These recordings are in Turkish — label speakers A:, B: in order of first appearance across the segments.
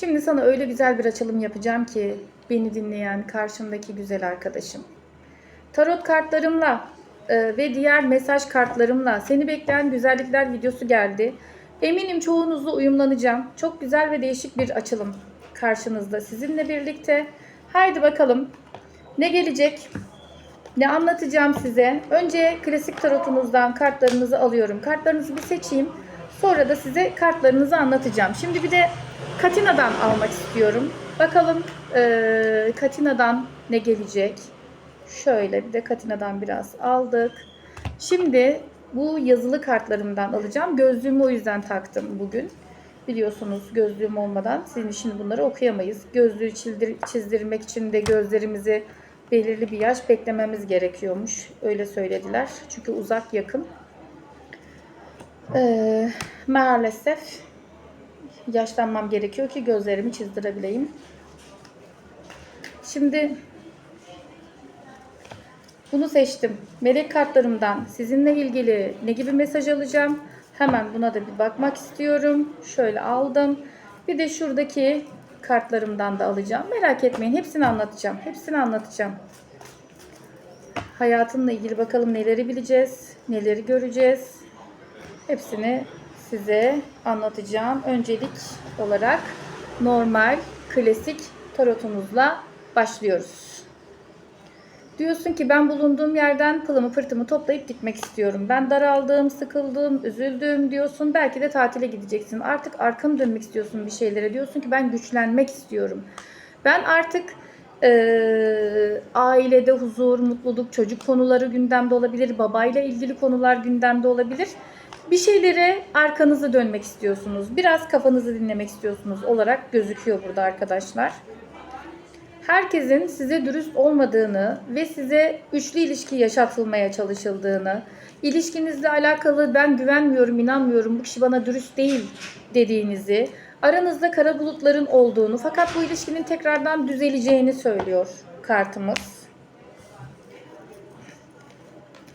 A: Şimdi sana öyle güzel bir açılım yapacağım ki beni dinleyen karşımdaki güzel arkadaşım. Tarot kartlarımla e, ve diğer mesaj kartlarımla seni bekleyen güzellikler videosu geldi. Eminim çoğunuzla uyumlanacağım. Çok güzel ve değişik bir açılım karşınızda sizinle birlikte. Haydi bakalım ne gelecek? Ne anlatacağım size? Önce klasik tarotunuzdan kartlarınızı alıyorum. Kartlarınızı bir seçeyim. Sonra da size kartlarınızı anlatacağım. Şimdi bir de Katina'dan almak istiyorum. Bakalım eee, Katina'dan ne gelecek? Şöyle bir de Katina'dan biraz aldık. Şimdi bu yazılı kartlarımdan alacağım. Gözlüğümü o yüzden taktım bugün. Biliyorsunuz gözlüğüm olmadan sizin için bunları okuyamayız. Gözlüğü çizdir- çizdirmek için de gözlerimizi belirli bir yaş beklememiz gerekiyormuş. Öyle söylediler. Çünkü uzak yakın. Ee, maalesef yaşlanmam gerekiyor ki gözlerimi çizdirebileyim. Şimdi bunu seçtim. Melek kartlarımdan sizinle ilgili ne gibi mesaj alacağım? Hemen buna da bir bakmak istiyorum. Şöyle aldım. Bir de şuradaki kartlarımdan da alacağım. Merak etmeyin. Hepsini anlatacağım. Hepsini anlatacağım. Hayatınla ilgili bakalım neleri bileceğiz, neleri göreceğiz. Hepsini size anlatacağım. Öncelik olarak normal, klasik tarotumuzla başlıyoruz. Diyorsun ki ben bulunduğum yerden pılımı pırtımı toplayıp gitmek istiyorum. Ben daraldım, sıkıldım, üzüldüm diyorsun. Belki de tatile gideceksin. Artık arkanı dönmek istiyorsun bir şeylere. Diyorsun ki ben güçlenmek istiyorum. Ben artık eee, ailede huzur, mutluluk, çocuk konuları gündemde olabilir. Babayla ilgili konular gündemde olabilir. Bir şeylere arkanızı dönmek istiyorsunuz. Biraz kafanızı dinlemek istiyorsunuz olarak gözüküyor burada arkadaşlar herkesin size dürüst olmadığını ve size üçlü ilişki yaşatılmaya çalışıldığını, ilişkinizle alakalı ben güvenmiyorum, inanmıyorum, bu kişi bana dürüst değil dediğinizi, aranızda kara bulutların olduğunu fakat bu ilişkinin tekrardan düzeleceğini söylüyor kartımız.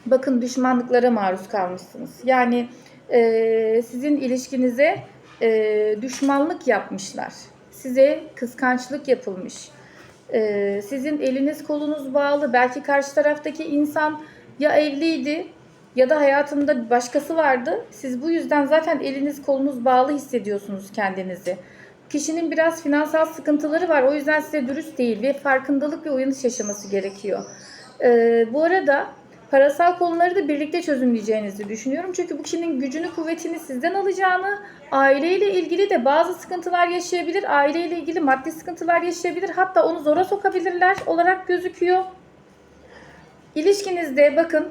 A: Bakın düşmanlıklara maruz kalmışsınız. Yani e, sizin ilişkinize e, düşmanlık yapmışlar. Size kıskançlık yapılmış. Ee, sizin eliniz kolunuz bağlı. Belki karşı taraftaki insan ya evliydi ya da hayatında başkası vardı. Siz bu yüzden zaten eliniz kolunuz bağlı hissediyorsunuz kendinizi. Kişinin biraz finansal sıkıntıları var. O yüzden size dürüst değil ve farkındalık ve uyanış yaşaması gerekiyor. Ee, bu arada parasal konuları da birlikte çözümleyeceğinizi düşünüyorum. Çünkü bu kişinin gücünü, kuvvetini sizden alacağını, aileyle ilgili de bazı sıkıntılar yaşayabilir. Aileyle ilgili maddi sıkıntılar yaşayabilir. Hatta onu zora sokabilirler olarak gözüküyor. İlişkinizde bakın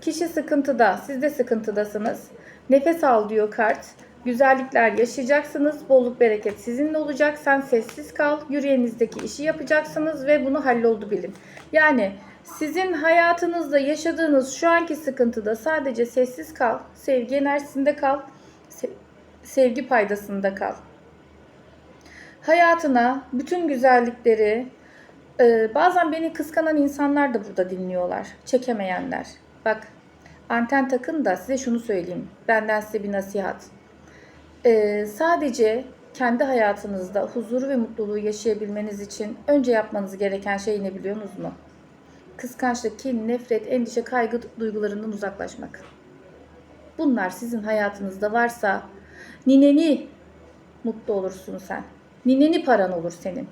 A: kişi sıkıntıda, siz de sıkıntıdasınız. Nefes al diyor kart. Güzellikler yaşayacaksınız. Bolluk bereket sizinle olacak. Sen sessiz kal. Yüreğinizdeki işi yapacaksınız ve bunu halloldu bilin. Yani sizin hayatınızda yaşadığınız şu anki sıkıntıda sadece sessiz kal. Sevgi enerjisinde kal. Se- sevgi paydasında kal. Hayatına bütün güzellikleri, e, bazen beni kıskanan insanlar da burada dinliyorlar. Çekemeyenler. Bak anten takın da size şunu söyleyeyim. Benden size bir nasihat. E, sadece kendi hayatınızda huzuru ve mutluluğu yaşayabilmeniz için önce yapmanız gereken şey ne biliyorsunuz mu? Kıskançlık, kin, nefret, endişe, kaygı duygularından uzaklaşmak. Bunlar sizin hayatınızda varsa nineni mutlu olursun sen. Nineni paran olur senin.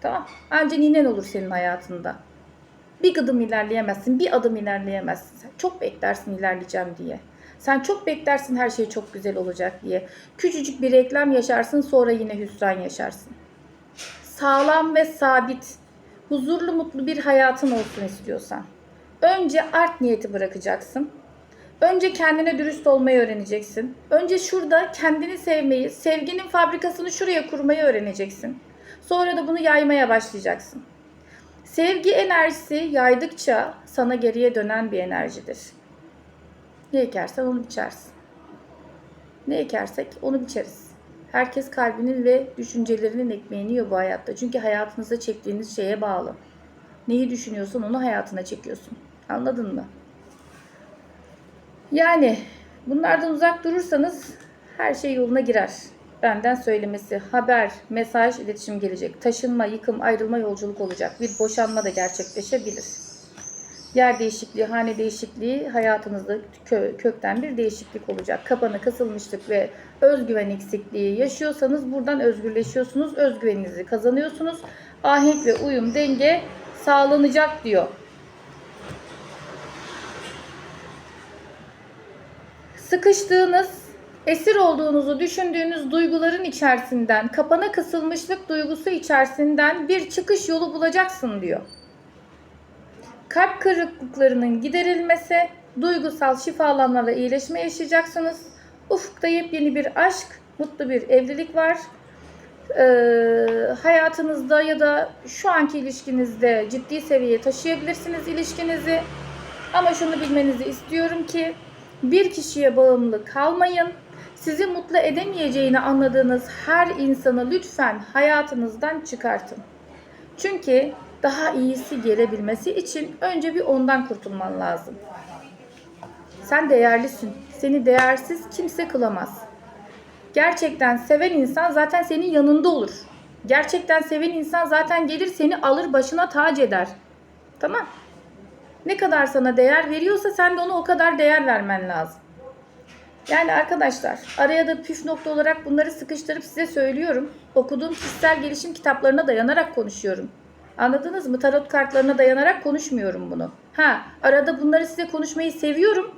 A: Tamam? Anca ninen olur senin hayatında. Bir adım ilerleyemezsin, bir adım ilerleyemezsin. Sen çok beklersin ilerleyeceğim diye. Sen çok beklersin her şey çok güzel olacak diye. Küçücük bir reklam yaşarsın sonra yine hüsran yaşarsın. Sağlam ve sabit, huzurlu mutlu bir hayatın olsun istiyorsan. Önce art niyeti bırakacaksın. Önce kendine dürüst olmayı öğreneceksin. Önce şurada kendini sevmeyi, sevginin fabrikasını şuraya kurmayı öğreneceksin. Sonra da bunu yaymaya başlayacaksın. Sevgi enerjisi yaydıkça sana geriye dönen bir enerjidir. Ne ekersen onu biçersin. Ne ekersek onu biçeriz. Herkes kalbinin ve düşüncelerinin ekmeğini yiyor bu hayatta. Çünkü hayatınızda çektiğiniz şeye bağlı. Neyi düşünüyorsun onu hayatına çekiyorsun. Anladın mı? Yani bunlardan uzak durursanız her şey yoluna girer. benden söylemesi, haber, mesaj, iletişim gelecek. Taşınma, yıkım, ayrılma, yolculuk olacak. Bir boşanma da gerçekleşebilir. Yer değişikliği, hane değişikliği hayatınızda kö- kökten bir değişiklik olacak. Kapanı, kısılmışlık ve özgüven eksikliği yaşıyorsanız buradan özgürleşiyorsunuz. Özgüveninizi kazanıyorsunuz. Ahenk ve uyum, denge sağlanacak diyor. Sıkıştığınız, esir olduğunuzu düşündüğünüz duyguların içerisinden, kapana kısılmışlık duygusu içerisinden bir çıkış yolu bulacaksın diyor. Kalp kırıklıklarının giderilmesi, duygusal şifalanma ve iyileşme yaşayacaksınız. Ufukta yepyeni bir aşk, mutlu bir evlilik var. Ee, hayatınızda ya da şu anki ilişkinizde ciddi seviyeye taşıyabilirsiniz ilişkinizi. Ama şunu bilmenizi istiyorum ki bir kişiye bağımlı kalmayın. Sizi mutlu edemeyeceğini anladığınız her insanı lütfen hayatınızdan çıkartın. Çünkü daha iyisi gelebilmesi için önce bir ondan kurtulman lazım. Sen değerlisin. Seni değersiz kimse kılamaz. Gerçekten seven insan zaten senin yanında olur. Gerçekten seven insan zaten gelir seni alır başına tac eder. Tamam? Ne kadar sana değer veriyorsa sen de ona o kadar değer vermen lazım. Yani arkadaşlar araya da püf nokta olarak bunları sıkıştırıp size söylüyorum. Okuduğum kişisel gelişim kitaplarına dayanarak konuşuyorum. Anladınız mı? Tarot kartlarına dayanarak konuşmuyorum bunu. Ha arada bunları size konuşmayı seviyorum.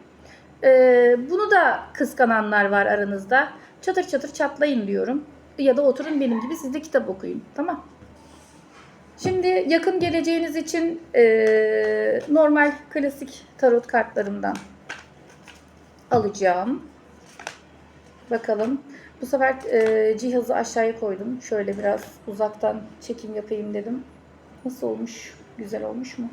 A: Ee, bunu da kıskananlar var aranızda. Çatır çatır çatlayın diyorum. Ya da oturun benim gibi siz de kitap okuyun. Tamam. Şimdi yakın geleceğiniz için eee, normal klasik tarot kartlarımdan alacağım. Bakalım. Bu sefer eee, cihazı aşağıya koydum. Şöyle biraz uzaktan çekim yapayım dedim. Nasıl olmuş? Güzel olmuş mu?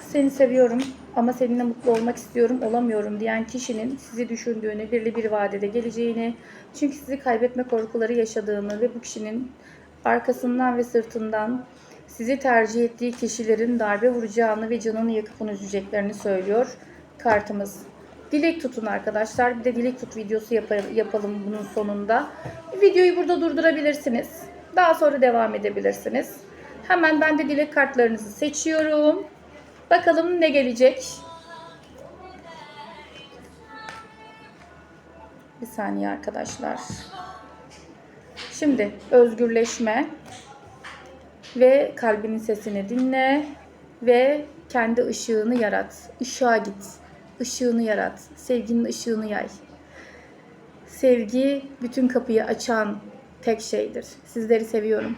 A: Seni seviyorum ama seninle mutlu olmak istiyorum, olamıyorum diyen kişinin sizi düşündüğünü, birli bir vadede geleceğini, çünkü sizi kaybetme korkuları yaşadığını ve bu kişinin arkasından ve sırtından sizi tercih ettiği kişilerin darbe vuracağını ve canını yakıp üzeceklerini söylüyor kartımız. Dilek tutun arkadaşlar. Bir de dilek tut videosu yapa- yapalım bunun sonunda. Videoyu burada durdurabilirsiniz. Daha sonra devam edebilirsiniz. Hemen ben de dilek kartlarınızı seçiyorum. Bakalım ne gelecek. Bir saniye arkadaşlar. Şimdi özgürleşme ve kalbinin sesini dinle ve kendi ışığını yarat. Işığa git. Işığını yarat. Sevginin ışığını yay. Sevgi bütün kapıyı açan tek şeydir. Sizleri seviyorum.